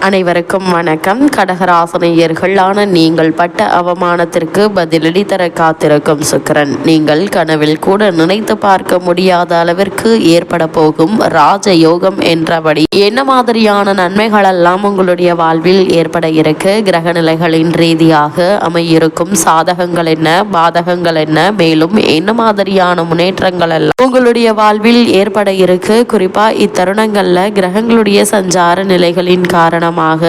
அனைவருக்கும் வணக்கம். கடகராசனையர்களான நீங்கள் பட்ட அவமானத்திற்கு பதிலடி தர காத்திருக்கும் சுக்கிரன். நீங்கள் கனவில் கூட நினைத்து பார்க்க முடியாத அளவிற்கு ஏற்பட போகும் ராஜ யோகம் என்றபடி என்ன மாதிரியான நன்மைகள் எல்லாம் உங்களுடைய வாழ்வில் ஏற்பட இருக்கு? கிரக நிலைகளின் ரீதியாக அமையிருக்கும் சாதகங்கள் என்ன? பாதகங்கள் என்ன? மேலும் என்ன மாதிரியான முன்னேற்றங்கள் எல்லாம் உங்களுடைய வாழ்வில் ஏற்பட இருக்கு? குறிப்பா இத்தருணங்கள்ல கிரகங்களுடைய சஞ்சார நிலைகளின் காரணம் காரணமாக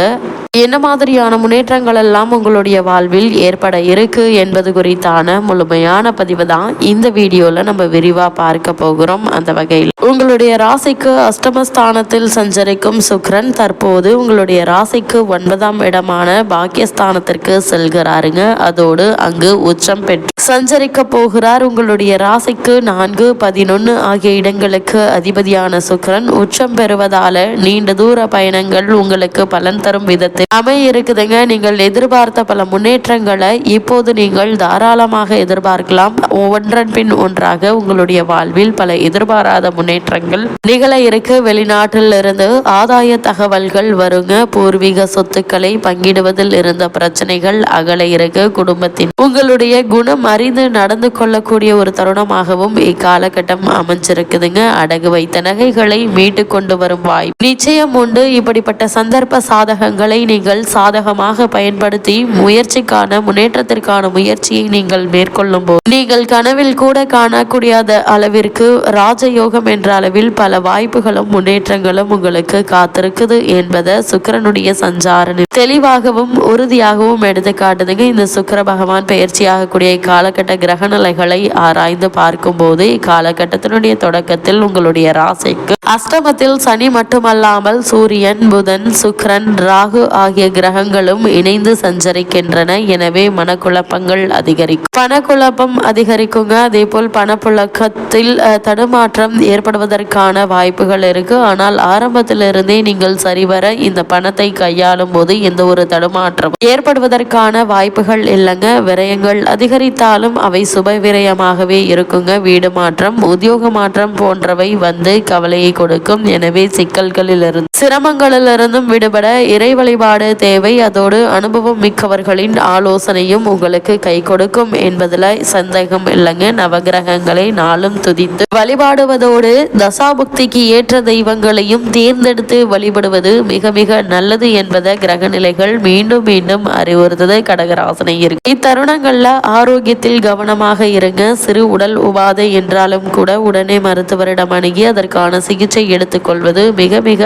என்ன மாதிரியான முன்னேற்றங்கள் எல்லாம் உங்களுடைய வாழ்வில் ஏற்பட இருக்கு என்பது குறித்தான முழுமையான பதிவு தான் இந்த வீடியோல நம்ம விரிவா பார்க்க போகிறோம். அந்த வகையில் உங்களுடைய ராசிக்கு அஷ்டமஸ்தானத்தில் சஞ்சரிக்கும் சுக்ரன் தற்போது உங்களுடைய ராசிக்கு ஒன்பதாம் இடமான பாக்கியஸ்தானத்திற்கு செல்கிறாருங்க. அதோடு அங்கு உச்சம் பெற்று சஞ்சரிக்க போகிறார் உங்களுடைய ராசிக்கு நான்கு பதினொன்று ஆகிய இடங்களுக்கு அதிபதியான சுக்ரன் உச்சம் பெறுவதால நீண்ட தூர பயணங்கள் உங்களுக்கு பலன் தரும் விதத்தில் அமைய இருக்குதுங்க. நீங்கள் எதிர்பார்த்த பல முன்னேற்றங்களை இப்போது நீங்கள் தாராளமாக எதிர்பார்க்கலாம். ஒன்றன் பின் ஒன்றாக உங்களுடைய வாழ்வில் பல எதிர்பாராத முன்னேற்றங்கள் நிகழ இருக்கு. வெளிநாட்டில் இருந்து ஆதாய தகவல்கள் வருங்க. பூர்வீக சொத்துக்களை பங்கிடுவதில் இருந்த பிரச்சனைகள் அகல இருக்கு. குடும்பத்தின் உங்களுடைய குணம் அறிந்து நடந்து கொள்ளக்கூடிய ஒரு தருணமாகவும் இக்காலகட்டம் அமைஞ்சிருக்குதுங்க. அடகு வைத்த நகைகளை மீட்டு கொண்டு வரும் வாய்ப்பு நிச்சயம் உண்டு. இப்படிப்பட்ட சந்தர்ப்ப சாதகங்களை நீங்கள் சாதகமாக பயன்படுத்தி முயற்சிக்கான முன்னேற்றத்திற்கான முயற்சியை நீங்கள் மேற்கொள்ளும் போது நீங்கள் கனவில் கூட காணக்கூடியாத அளவிற்கு ராஜயோகம் என்ற அளவில் பல வாய்ப்புகளும் முன்னேற்றங்களும் உங்களுக்கு காத்திருக்குது என்பதை சுக்கிரனுடைய சஞ்சார தெளிவாகவும் உறுதியாகவும் எடுத்து காட்டுதுங்க. இந்த சுக்கர பகவான் பயிற்சியாகக்கூடிய இக்காலகட்ட கிரக நிலைகளை ஆராய்ந்து பார்க்கும்போது இக்காலகட்டத்தினுடைய தொடக்கத்தில் உங்களுடைய ராசிக்கு அஷ்டமத்தில் சனி மட்டுமல்லாமல் சூரியன் புதன் சுக்கிரன் ராகு ஆகிய கிரகங்களும் இணைந்து சஞ்சரிக்கின்றன. எனவே மனக்குழப்பங்கள் அதிகரிக்கும். பணக்குழப்பம் அதிகரிக்குங்க. அதே போல் பணப்புழக்கத்தில் தடுமாற்றம் ஏற்படுவதற்கான வாய்ப்புகள் இருக்கு. ஆனால் ஆரம்பத்திலிருந்தே நீங்கள் சரிவர இந்த பணத்தை கையாளும் போது எந்த ஒரு தடுமாற்றம் ஏற்படுவதற்கான வாய்ப்புகள் இல்லைங்க. விரயங்கள் அதிகரித்தாலும் அவை சுப விரயமாகவே இருக்குங்க. வீடு மாற்றம் உத்தியோக மாற்றம் போன்றவை வந்து கவலையை கொடுக்கும். எனவே சிக்கல்களிலிருந்து சிரமங்களிலிருந்தும் விடுபட இறை வழிபாடு தேவை. அதோடு அனுபவம் மிக்கவர்களின் ஆலோசனையும் உங்களுக்கு கை கொடுக்கும் என்பதில் சந்தேகம் இல்லைங்க. நவகிரகங்களை நாளும் துதித்து வழிபாடுவதோடு தசாபுக்திக்கு ஏற்ற தெய்வங்களையும் தேர்ந்தெடுத்து வழிபடுவது மிக மிக நல்லது என்பதை கிரக நிலைகள் மீண்டும் மீண்டும் அறிவுறுத்தது கடகராசனை இருக்கு. இத்தருணங்கள்ல ஆரோக்கியத்தில் கவனமாக இருங்க. சிறு உடல் உபாதை என்றாலும் கூட உடனே மருத்துவரிடம் அணுகி அதற்கான சிகிச்சை எடுத்துக்கொள்வது மிக மிக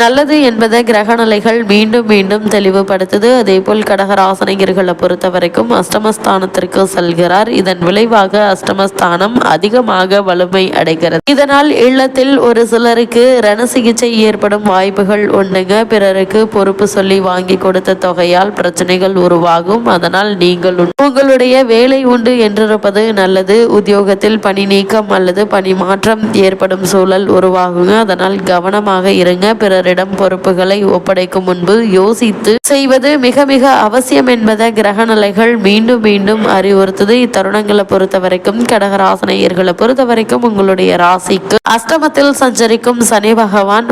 நல்லது என்பதை கிரக நிலைகள் மீண்டும் மீண்டும் தெளிவுபடுத்துது. அதே போல் கடகராசனையர்களை பொறுத்த வரைக்கும் அஷ்டமஸ்தானத்திற்கு செல்கிறார். இதன் விளைவாக அஷ்டமஸ்தானம் அதிகமாக வலிமை அடைகிறது. இதனால் இல்லத்தில் ஒரு சிலருக்கு ரண சிகிச்சை ஏற்படும் வாய்ப்புகள் உண்டுங்க. பிறருக்கு பொறுப்பு சொல்லி வாங்கி கொடுத்த தொகையால் பிரச்சனைகள் உருவாகும். அதனால் நீங்கள் உங்களுடைய வேலை உண்டு என்றிருப்பது நல்லது. உத்தியோகத்தில் பணி நீக்கம் அல்லது பணி மாற்றம் ஏற்படும் சூழல் உருவாகுங்க. அதனால் கவனமாக இருங்க. பிறர் பிறரிடம் பொறுப்புகளை ஒப்படைக்கும் முன்பு யோசித்து செய்வது மிக மிக அவசியம் என்பதை கிரக நிலைகள் மீண்டும் மீண்டும் அறிவுறுத்துது. இத்தருணங்களை பொறுத்த வரைக்கும் கடகராசனையர்களை பொறுத்த வரைக்கும் உங்களுடைய ராசிக்கு அஷ்டமத்தில் சஞ்சரிக்கும் சனி பகவான்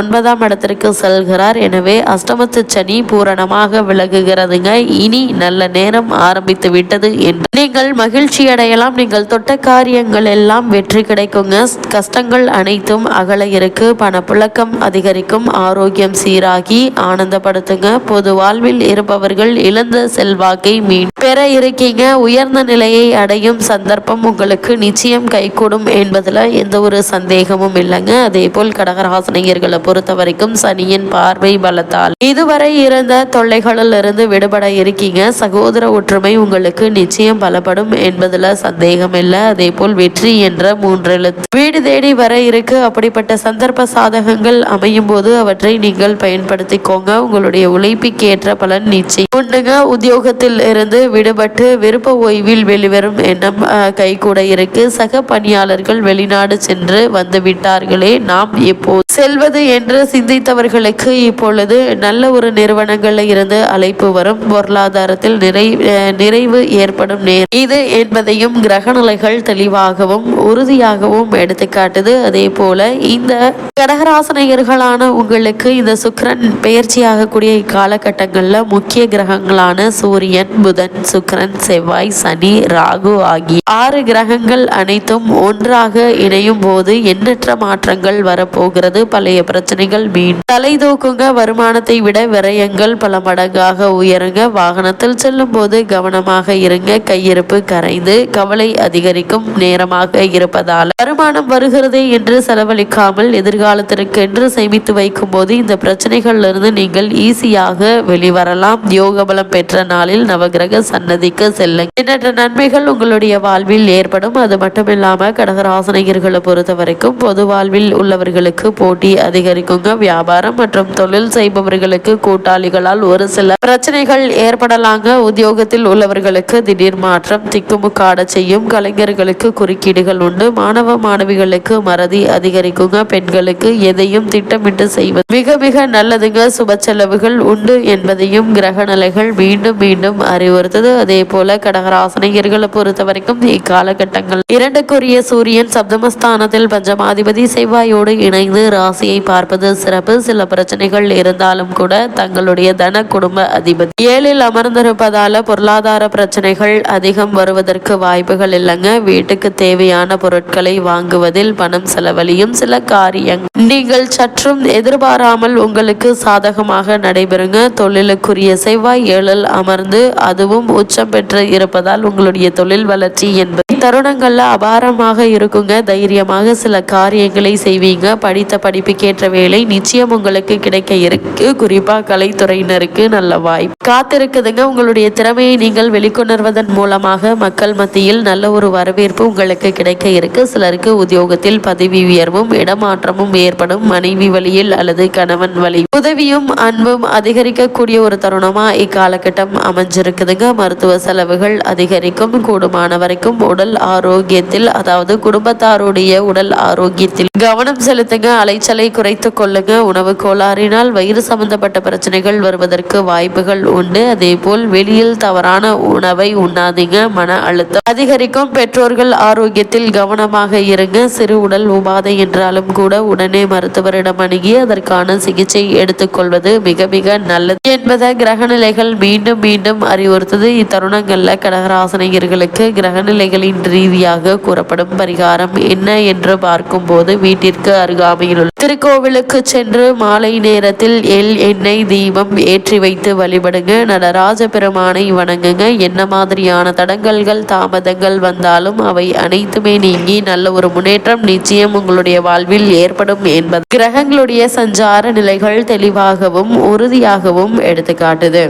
ஒன்பதாம் இடத்திற்கு செல்கிறார். எனவே அஷ்டமத்து சனி பூரணமாக விலகுகிறதுங்க. இனி நல்ல நேரம் ஆரம்பித்து விட்டது என்று. நீங்கள் மகிழ்ச்சி அடையலாம். நீங்கள் தொட்ட காரியங்கள் எல்லாம் வெற்றி கிடைக்குங்க. கஷ்டங்கள் அனைத்தும் அகல இருக்கு. பணப்புழக்கம் அதிகரிக்கும். ஆரோக்கியம் சீராகி ஆனந்தப்படுத்துங்க. பொது வாழ்வில் இருப்பவர்கள் இழந்த செல்வாக்கை மீன் பெற இருக்கீங்க. உயர்ந்த நிலையை அடையும் சந்தர்ப்பம் உங்களுக்கு நிச்சயம் கைகூடும் என்பதில் எந்த ஒரு சந்தேகமும் இல்லைங்க. அதே போல் கடகராசனையர்களை பொறுத்த வரைக்கும் சனியின் பார்வை பலத்தால். இதுவரை இருந்த தொல்லைகளில் இருந்து விடுபட இருக்கீங்க. சகோதர ஒற்றுமை உங்களுக்கு நிச்சயம் பலப்படும் என்பதுல சந்தேகம் இல்லை. அதே போல் வெற்றி என்ற மூன்றெழுத்து. வீடு தேடி வர இருக்கு. அப்படிப்பட்ட சந்தர்ப்ப சாதகங்கள் அமையும் போது அவற்றை நீங்கள் பயன்படுத்திக்கோங்க. உங்களுடைய உழைப்புக்கு ஏற்ற பலன் நிச்சயம். உண்டுங்க உத்தியோகத்தில் இருந்து விடுபட்டு விருப்ப ஓய்வில் வெளிவரும் எண்ணம் கை கைகூட இருக்கு. சக பணியாளர்கள் வெளிநாடு சென்று வந்து விட்டார்களே நாம் எப்போது செல்வது என்று சிந்தித்தவர்களுக்கு இப்பொழுது நல்ல ஒரு நிறுவனங்களில் இருந்து அழைப்பு வரும். பொருளாதாரத்தில் நிறை நிறைவு ஏற்படும் நேரம். இது என்பதையும் கிரகநிலைகள் தெளிவாகவும் உறுதியாகவும் எடுத்துக்காட்டுது. அதே போல இந்த கடகராசனையர்களான உங்களுக்கு இந்த சுக்கிரன் பெயர்ச்சியாகக்கூடிய இக்காலகட்டங்களில் முக்கிய கிரகங்களான சூரியன் புதன் சுக்கரன் செவ்வாய் சனி ராகு ஆகிய ஆறு கிரகங்கள் அனைத்தும் ஒன்றாக இணையும் போது எண்ணற்ற மாற்றங்கள் வரப்போகிறது. பழைய பிரச்சனைகள் மீண்டும் தலை தூக்குங்க வருமானத்தை விட விரயங்கள் பல மடங்காக உயருங்க. வாகனத்தில் செல்லும் போது கவனமாக இருங்க. கையிருப்பு கரைந்து கவலை அதிகரிக்கும் நேரமாக இருப்பதால் வருமானம் வருகிறதே என்று செலவழிக்காமல் எதிர்காலத்திற்கென்று சேமித்து வைக்கும் போது இந்த பிரச்சனைகளிலிருந்து நீங்கள் ஈஸியாக வெளிவரலாம். யோக பலம் பெற்ற நாளில் நவகிரக சன்னதிக்கு செல்லுங்க எண்ணற்ற நன்மைகள் உங்களுடைய வாழ்வில் ஏற்படும். அது மட்டுமில்லாம கடகராசனையர்களை பொறுத்த வரைக்கும் பொது வாழ்வில் உள்ளவர்களுக்கு போட்டி அதிகரிக்குங்க. வியாபாரம் மற்றும் தொழில் செய்பவர்களுக்கு கூட்டாளிகளால் ஒரு சில பிரச்சனைகள் ஏற்படலாங்க. உத்தியோகத்தில் உள்ளவர்களுக்கு திடீர் மாற்றம் திக்குமுக்காட செய்யும் கலைஞர்களுக்கு குறுக்கீடுகள் உண்டு. மாணவ மாணவிகளுக்கு மறதி அதிகரிக்குங்க. பெண்களுக்கு எதையும் திட்டமிட்டு செய்வது. மிக மிக நல்லதுங்க. சுப செலவுகள் உண்டு என்பதையும் கிரக நிலைகள் மீண்டும் மீண்டும் அறிவுறுத்தது. அதே போல கடகராசனையர்களை பொறுத்த வரைக்கும் இக்காலகட்டங்கள். இரண்டுக்குரிய சூரியன் சப்தமஸ்தானத்தில் பஞ்சமாதிபதி செவ்வாயோடு இணைந்து ராசியை பார்ப்பது சிறப்பு. சில பிரச்சனைகள் இருந்தாலும் கூட தங்களுடைய தன குடும்ப அதிபதி. ஏழில் அமர்ந்திருப்பதால பொருளாதார பிரச்சனைகள் அதிகம் வருவதற்கு வாய்ப்புகள் இல்லைங்க. வீட்டுக்கு தேவையான பொருட்களை வாங்குவதில் பணம் செலவழியும் சில காரியங்கள் நீங்கள் சற்றும் எதிர்பாராமல் உங்களுக்கு சாதகமாக நடைபெறுங்க. தொழிலுக்குரிய செவ்வாய் ஏழல் அமர்ந்து அதுவும் உச்சம் பெற்று இருப்பதால் உங்களுடைய தொழில் வளர்ச்சி என்பது தருணங்களில் அபாரமாக இருக்குங்க. தைரியமாக சில காரியங்களை செய்வீங்க. படித்த படிப்புக்கேற்ற வேலை நிச்சயம் உங்களுக்கு கிடைக்க இருக்கு. குறிப்பாக கலைத்துறையினருக்கு நல்ல வாய்ப்பு. காத்திருக்குதுங்க. உங்களுடைய திறமையை நீங்கள் வெளிக்கொணர்வதன் மூலமாக மக்கள் மத்தியில் நல்ல ஒரு வரவேற்பு உங்களுக்கு கிடைக்க இருக்கு. சிலருக்கு உத்தியோகத்தில் பதவி உயர்வும் இடமாற்றமும் ஏற்படும். மனைவி வழியில் அல்லது கணவன் வழி. உதவியும் அன்பும் அதிகரிக்கக்கூடிய ஒரு தருணமா இக்காலகட்டம் அமைஞ்சிருக்குதுங்க. மருத்துவ செலவுகள் அதிகரிக்கும். கூடுமான வரைக்கும் உடல் ஆரோக்கியத்தில் அதாவது குடும்பத்தாருடைய உடல் ஆரோக்கியத்தில் கவனம் செலுத்துங்க அலைச்சலை குறைத்து கொள்ளுங்க. உணவு கோளாறினால் வயிறு சம்பந்தப்பட்ட பிரச்சனைகள் வருவதற்கு வாய்ப்புகள் உண்டு. அதே போல் வெளியில் தவறான உணவை உண்ணாதீங்க மன அழுத்தம் அதிகரிக்கும். பெற்றோர்கள் ஆரோக்கியத்தில் கவனமாக இருங்க. சிறு உடல் உபாதை என்றாலும் கூட உடனே மருத்துவரிடம் அணுகி அதற்கான சிகிச்சை எடுத்துக்கொள்வது மிக மிக நல்லது என்பதை கிரகநிலைகள் மீண்டும் மீண்டும் அறிவுறுத்தது. இத்தருணங்கள்ல கடகராசனையர்களுக்கு கிரகநிலைகளின் ரீதியாக கூறப்படும் பரிகாரம் என்ன என்று பார்க்கும்போது வீட்டிற்கு அருகாமையில் உள்ள திருக்கோவிலுக்கு சென்று மாலை நேரத்தில் எல் எண்ணெய் தீபம் ஏற்றி வைத்து வழிபடுங்க. நடராஜ பெருமானை வணங்குங்க. என்ன மாதிரியான தடங்கல்கள் தாமதங்கள் வந்தாலும் அவை அனைத்துமே நீங்கி நல்ல ஒரு முன்னேற்றம் நிச்சயம் உங்களுடைய வாழ்வில் ஏற்படும் என்பது கிரகங்களுடைய சஞ்சார நிலைகள் தெளிவாகவும் உறுதியாகவும் எடுத்துக்காட்டுது.